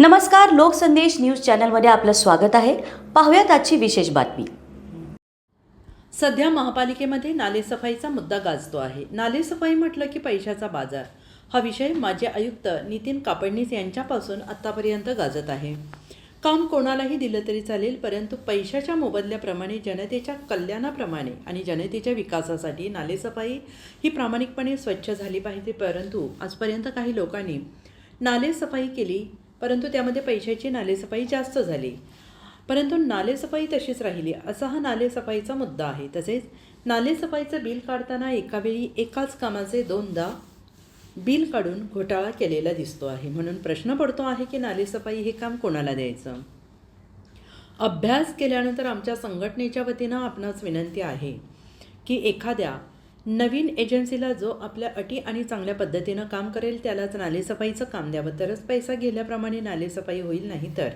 नमस्कार लोकसंदेश न्यूज चॅनलमध्ये आपलं स्वागत आहे. पाहूयात आजची विशेष बातमी. सध्या महापालिकेमध्ये नालेसफाईचा मुद्दा गाजतो आहे. नालेसफाई म्हटलं की पैशाचा बाजार. हा विषय माजी आयुक्त नितीन कापडणीस यांच्यापासून आत्तापर्यंत गाजत आहे. काम कोणालाही दिलं तरी चालेल परंतु पैशाच्या मोबदल्याप्रमाणे जनतेच्या कल्याणाप्रमाणे आणि जनतेच्या विकासासाठी नालेसफाई ही प्रामाणिकपणे स्वच्छ झाली पाहिजे परंतु आजपर्यंत काही लोकांनी नालेसफाई केली परंतु त्यामध्ये पैशाची नालेसफाई जास्त झाली. परंतु नालेसफाई तशीच राहिली. असा हा नालेसफाईचा मुद्दा आहे. तसेच नालेसफाईचं बिल काढताना एकावेळी एकाच कामाचे दोनदा बिल काढून घोटाळा केलेला दिसतो आहे. म्हणून प्रश्न पडतो आहे की नालेसफाई हे काम कोणाला द्यायचं? अभ्यास केल्यानंतर आमच्या संघटनेच्या वतीनं आपणास विनंती आहे की एखाद्या नवीन एजन्सीला जो आपल्या अटी आणि चांगल्या पद्धतीनं काम करेल त्यालाच नालेसफाईचं काम द्यावं. तरच पैसा गेल्याप्रमाणे नालेसफाई होईल नाही तर.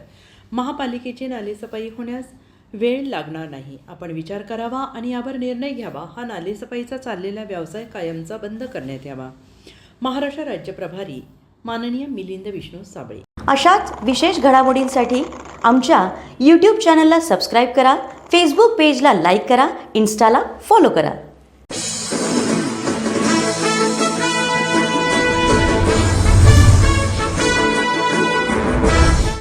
महापालिकेची नालेसफाई होण्यास वेळ लागणार नाही. आपण विचार करावा आणि यावर निर्णय घ्यावा. हा नालेसफाईचा चाललेला व्यवसाय कायमचा बंद करण्यात यावा. महाराष्ट्र राज्य प्रभारी माननीय मिलिंद विष्णू साबळे. अशाच विशेष घडामोडींसाठी आमच्या यूट्यूब चॅनलला सबस्क्राईब करा. फेसबुक पेजला लाईक करा. इन्स्टाला फॉलो करा.